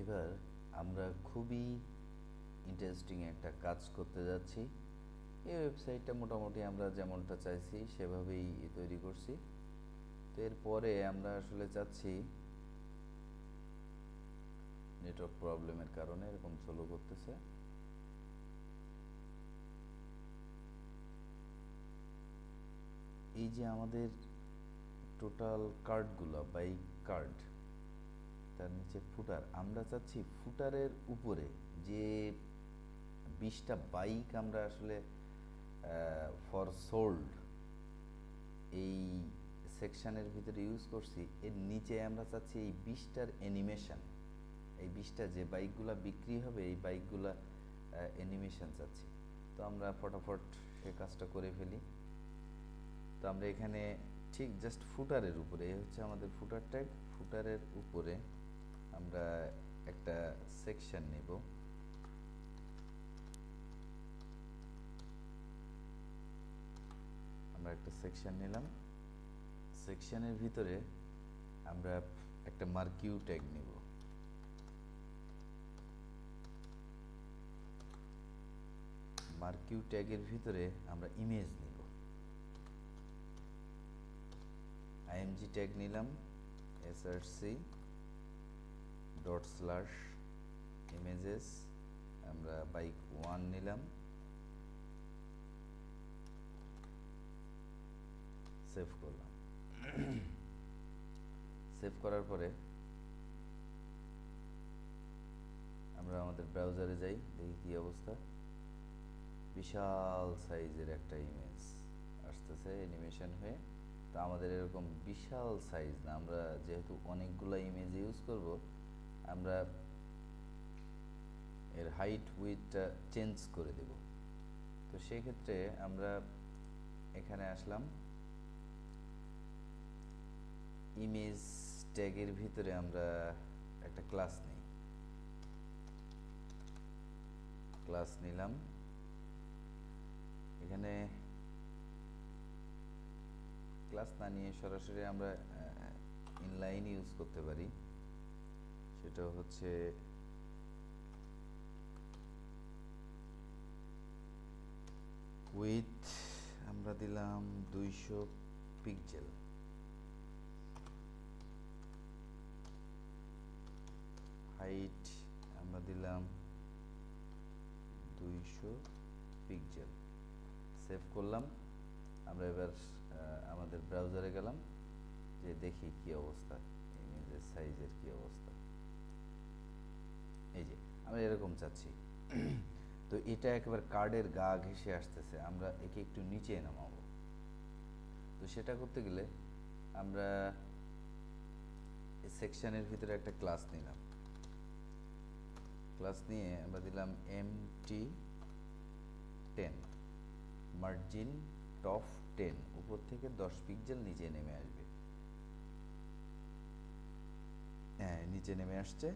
এবার আমরা খুবই ইন্টারেস্টিং একটা কাজ করতে যাচ্ছি। এই ওয়েবসাইটটা মোটামুটি আমরা যেমনটা চাইছি, সেভাবেই তৈরি করছি। তো এরপরে আমরা আসলে চাচ্ছি নেটওয়ার্ক প্রবলেমের কারণে এরকম স্লো করতেছে। এই যে আমাদের টোটাল কার্ডগুলো বাইক কার্ড তার নিচে ফুটার। আমরা চাচ্ছি ফুটারের উপরে যে বিশটা বাইক আমরা আসলে ফর সোল্ড এই সেকশানের ভিতরে ইউজ করছি, এর নিচে আমরা চাচ্ছি এই বিশটার অ্যানিমেশন এই বিশটা যে বাইকগুলা বিক্রি হবে, এই বাইকগুলা অ্যানিমেশন চাচ্ছি। তো আমরা ফটাফট সে কাজটা করে ফেলি। তো আমরা এখানে ঠিক জাস্ট ফুটারের উপরে, এই হচ্ছে আমাদের ফুটার ট্যাগ ফুটারের উপরে আমরা একটা সেকশন নেব। আমরা একটা সেকশন নিলাম। সেকশনের ভিতরে আমরা একটা মার্কিউ ট্যাগ নিব। মার্কিউ ট্যাগের ভিতরে আমরা ইমেজ নিব। আইএমজি ট্যাগ নিলাম এসআরসি ডট স্ল্যাশ ইমেজেস আমরা বাইক ওয়ান নিলাম। সেভ করলাম। সেভ করার পরে আমরা আমাদের ব্রাউজারে যাই, দেখি কি অবস্থা। বিশাল সাইজের একটা ইমেজ আসতেছে অ্যানিমেশন হয়ে। তো আমাদের এরকম বিশাল সাইজ না, আমরা যেহেতু অনেকগুলো ইমেজ ইউজ করব আমরা এর হাইট উইথটা চেঞ্জ করে দেব। তো সেক্ষেত্রে আমরা এখানে আসলাম। ইমেজ ট্যাগের ভিতরে আমরা একটা ক্লাস নিই। ক্লাস নিলাম। এখানে ক্লাস না নিয়ে সরাসরি আমরা ইনলাইন ইউজ করতে পারি। সেটা হচ্ছে উইথ আমরা দিলাম দুইশো পিকজেল হাইট আমরা দিলাম দুইশো পিকজেল সেভ করলাম। আমরা এবার আমাদের ব্রাউজারে গেলাম, যে দেখি কি অবস্থা ইমেজের সাইজের কি অবস্থা। আমরা এরকম চাচ্ছি। তো এটা একেবারে কার্ডের গা ঘেসে আসতেছে, আমরা একে একটু নিচে নামাবো। তো সেটা করতে গেলে আমরা সেকশনের ভিতরে একটা ক্লাস নিলাম। ক্লাস নিয়ে আমরা দিলাম M T ten, margin top ten, উপর থেকে দশ পিক্সেল নিচে নেমে আসবে। হ্যাঁ নিচে নেমে আসছে।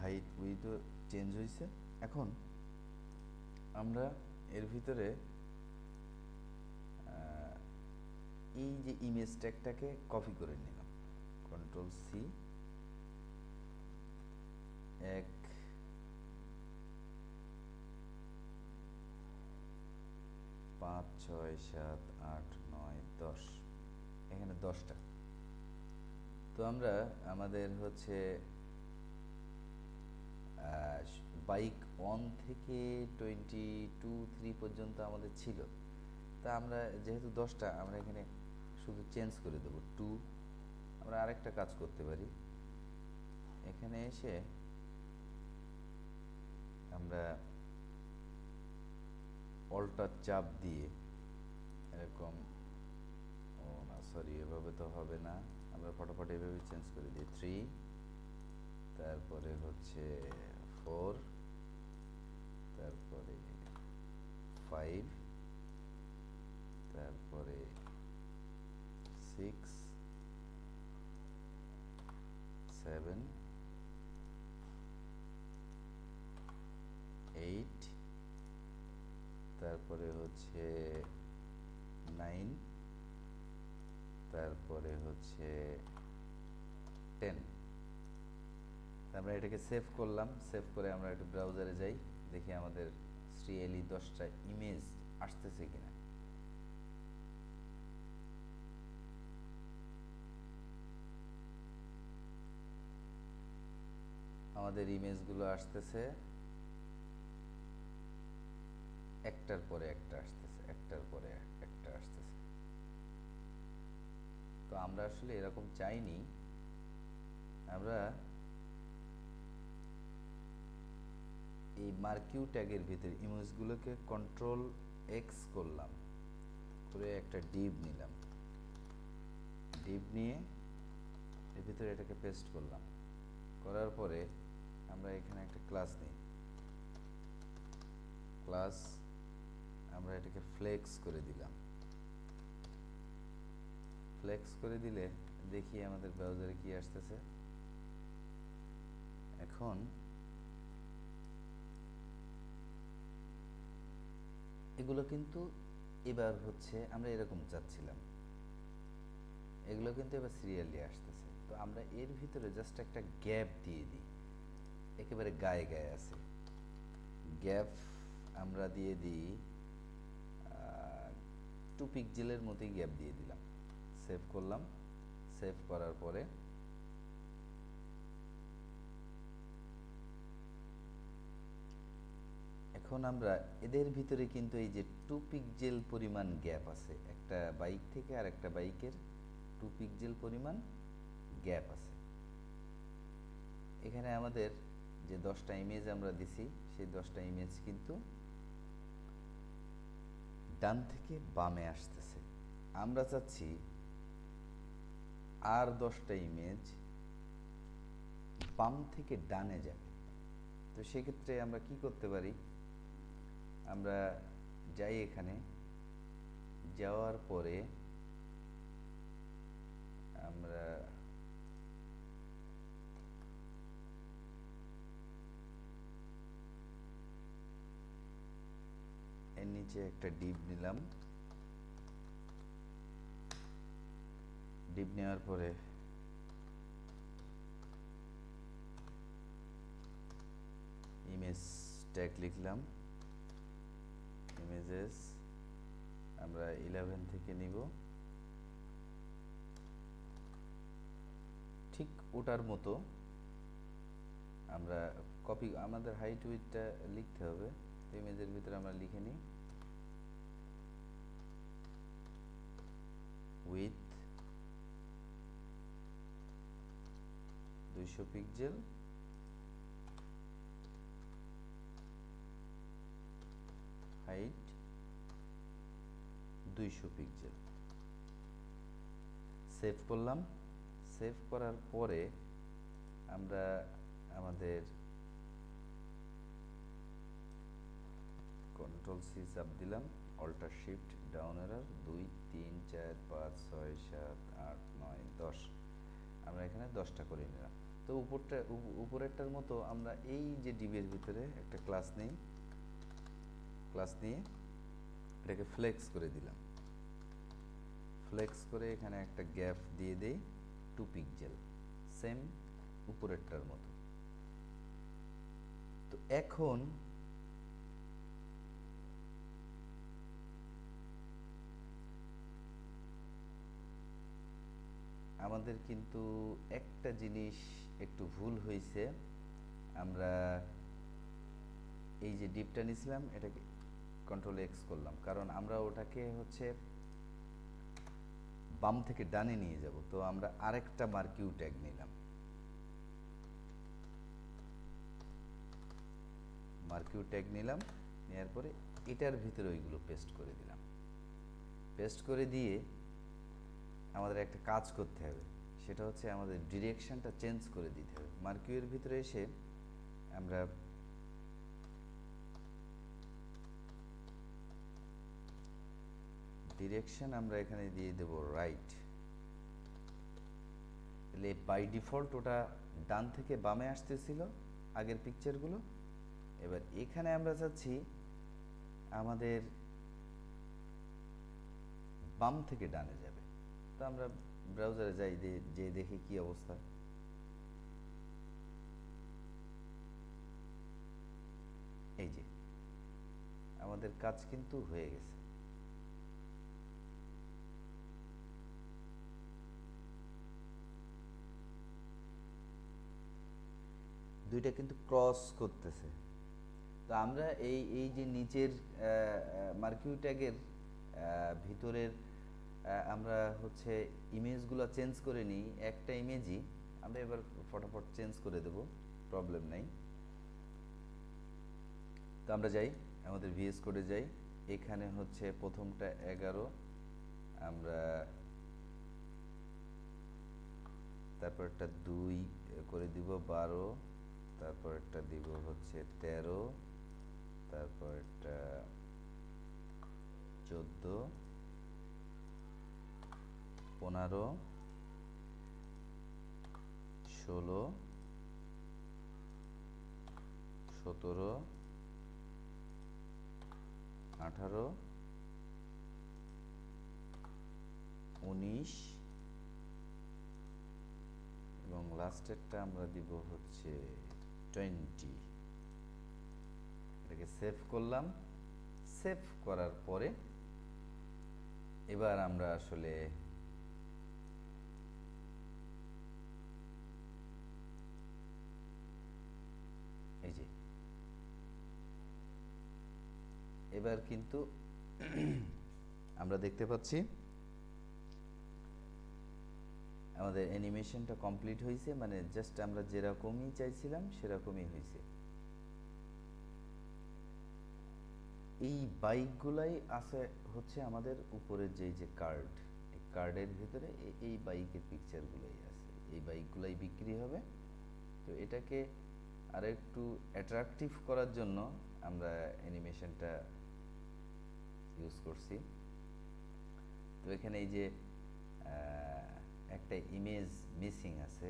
হাইট উইথও চেঞ্জ হয়েছে এখন আমরা এর ভিতরে এই যে ইমেজ ট্যাগটাকে কপি করে নিলাম। কন্ট্রোল সি এক, পাঁচ, ছয়, সাত, আট, নয়, দশ। এখানে দশটা। তো আমরা আমাদের হচ্ছে বাইক ওয়ান থেকে টোয়েন্টি টু থ্রি পর্যন্ত আমাদের ছিল। তা আমরা যেহেতু দশটা, আমরা এখানে শুধু চেঞ্জ করে দেবো টু আমরা আরেকটা কাজ করতে পারি। এখানে এসে আমরা অল্টার চাপ দিয়ে এরকম, ও না সরি এভাবে তো হবে না। আমরা ফটোফট এভাবে চেঞ্জ করে দিই থ্রি তারপরে হচ্ছে ফোর তারপরে ফাইভ তারপরে সিক্স সেভেন এইট তারপরে হচ্ছে নাইন তারপরে হচ্ছে টেন আমরা এটাকে সেভ করলাম সেভ করে আমরা একটু ব্রাউজারে যাই, দেখি আমাদের সিরিয়ালি দশটা ইমেজ আসতেছে কিনা। আমাদের ইমেজগুলো আসতেছে। একটার পরে একটা আসতেছে, একটার পরে একটা আসতেছে। তো আমরা আসলে এরকম চাইনি। আমরা এই মার্কিউ ট্যাগের ভিতরে ইমেজগুলোকে কন্ট্রোল এক্স করলাম। করে একটা ডিপ নিলাম। ডিপ নিয়ে এর ভিতরে এটাকে পেস্ট করলাম। করার পরে আমরা এখানে একটা ক্লাস নিই। ক্লাস আমরা এটাকে ফ্লেক্স করে দিলাম। ফ্লেক্স করে দিলে দেখি আমাদের ব্রাউজারে কি আসতেছে। এখন এগুলো কিন্তু এবার হচ্ছে আমরা এরকম চাচ্ছিলাম। এগুলো কিন্তু এবার সিরিয়ালি আসতেছে। তো আমরা এর ভিতরে জাস্ট একটা গ্যাপ দিয়ে দিই। একেবারে গায়ে গায়ে আছে। গ্যাপ আমরা দিয়ে দিই টু পিক পিকজেলের মতোই গ্যাপ দিয়ে দিলাম। সেভ করলাম। সেভ করার পরে এখন আমরা এদের ভিতরে কিন্তু এই যে টু পিকজেল পরিমাণ গ্যাপ আছে, একটা বাইক থেকে আর একটা বাইকের টু পিকজেল পরিমাণ গ্যাপ আছে। এখানে আমাদের যে দশটা ইমেজ আমরা দিছি, সেই দশটা ইমেজ কিন্তু ডান থেকে বামে আসতেছে। আমরা চাচ্ছি আর দশটা ইমেজ বাম থেকে ডানে যাবে। তো সেক্ষেত্রে আমরা কি করতে পারি? আমরা যাই এখানে, যাওয়ার পরে আমরা এর নিচে একটা ডিপ নিলাম। ডিপ নেওয়ার পরে ইমেজ ট্যাগ লিখলাম। ইমেজেস আমরা ইলেভেন থেকে নিব। ঠিক ওটার মতো আমরা কপি আমাদের হাইট উইথটা লিখতে হবে। ইমেজের ভিতরে আমরা লিখে নিই। উইথ দুইশো পিক্সেল হাইট দুইশো পিক্সেল সেভ করলাম। সেভ করার পরে আমরা আমাদের কন্ট্রোল সি চাপ দিলাম। অল্টার শিফট ডাউন এরার দুই, তিন, চার, পাঁচ, ছয়, সাত, আট, নয়, দশ। আমরা এখানে দশটা করে নিলাম। তো উপরটা, উপ- উপরেরটার মতো আমরা এই যে ডিবের ভিতরে একটা ক্লাস নেই ক্লাস নিয়ে এটাকে ফ্লেক্স করে দিলাম। ফ্লেক্স করে এখানে একটা গ্যাপ দিয়ে দেই টু পিকজেল সেম উপরেরটার মতো। তো এখন আমাদের কিন্তু একটা জিনিস একটু ভুল হয়েছে। আমরা এই যে ডিপটা নিয়েছিলাম, এটাকে কন্ট্রোল এক্স করলাম। কারণ আমরা ওটাকে হচ্ছে বাম থেকে ডানে নিয়ে যাব। তো আমরা আরেকটা মার্কিউ ট্যাগ নিলাম। মার্কিউ ট্যাগ নিলাম নেওয়ার পরে এটার ভিতরে ওইগুলো পেস্ট করে দিলাম। পেস্ট করে দিয়ে আমাদের একটা কাজ করতে হবে। সেটা হচ্ছে আমাদের ডিরেকশনটা চেঞ্জ করে দিতে হবে। মার্কিউয়ের ভিতরে এসে আমরা ডিরেকশন আমরা এখানে দিয়ে দেব রাইট তাহলে বাই ডিফল্ট ওটা ডান থেকে বামে আসতেছিল, আগের পিকচারগুলো এবার এখানে আমরা চাচ্ছি আমাদের বাম থেকে ডানে যাবে। তো আমরা ব্রাউজারে যাই যে দেখি কি অবস্থা। এই যে, আমাদের কাজ কিন্তু হয়ে গেছে। দুইটা কিন্তু ক্রস করতেছে। তো আমরা এই এই যে নিচের মার্কিউ ট্যাগের ভিতরের আমরা হচ্ছে ইমেজগুলো চেঞ্জ করে নিই, একটা ইমেজই আমরা এবার ফটাফট চেঞ্জ করে দেব প্রবলেম নাই। তো আমরা যাই, আমাদের ভিএস কোডে যাই, এখানে হচ্ছে প্রথমটা এগারো, আমরা তারপরটা দুই করে দিব বারো তারপরটা দিব হচ্ছে তেরো, তারপরটা চোদ্দ, পনেরো, ষোলো, সতেরো, আঠারো, উনিশ এবং লাস্টেরটা আমরা দিব হচ্ছে টোয়েন্টি। এটাকে সেভ করলাম। সেভ করার পরে এবার আমরা আসলে এই যে এবার কিন্তু আমরা দেখতে পাচ্ছি আমাদের অ্যানিমেশনটা কমপ্লিট হয়েছে মানে জাস্ট আমরা যেরকমই চাইছিলাম সেরকমই হয়েছে এই বাইকগুলাই আছে, হচ্ছে আমাদের উপরের যে যে কার্ড এই কার্ডের ভিতরে এই বাইকের পিকচারগুলোই আছে। এই বাইকগুলাই বিক্রি হবে। তো এটাকে আর একটু অ্যাট্রাকটিভ করার জন্য আমরা অ্যানিমেশনটা ইউজ করছি। তো এখানে এই যে একটা ইমেজ মিসিং আছে,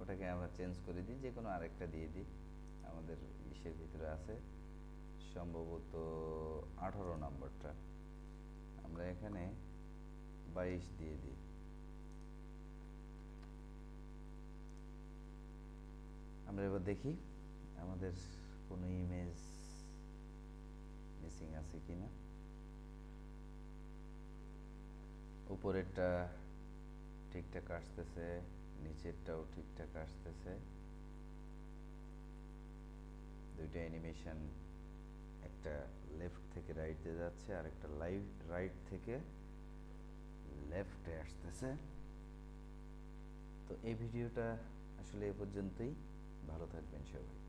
ওটাকে আমরা চেঞ্জ করে দিই যে কোনো আরেকটা দিয়ে দিই, আমাদের ইসের ভিতরে আছে। সম্ভবত আঠারো নম্বরটা। আমরা এখানে বাইশ দিয়ে দিই। আমরা এবার দেখি আমাদের কোনো ইমেজ মিসিং আছে কি না উপরেরটা ঠিকঠাক আসতেছে, নিচেরটাও ঠিকঠাক আসতেছে। দুইটা অ্যানিমেশন একটা লেফট থেকে রাইটে যাচ্ছে, আর একটা লাইভ রাইট থেকে লেফটে আসতেছে। তো এই ভিডিওটা আসলে এ পর্যন্তই। ভালো থাকবেন সবাই।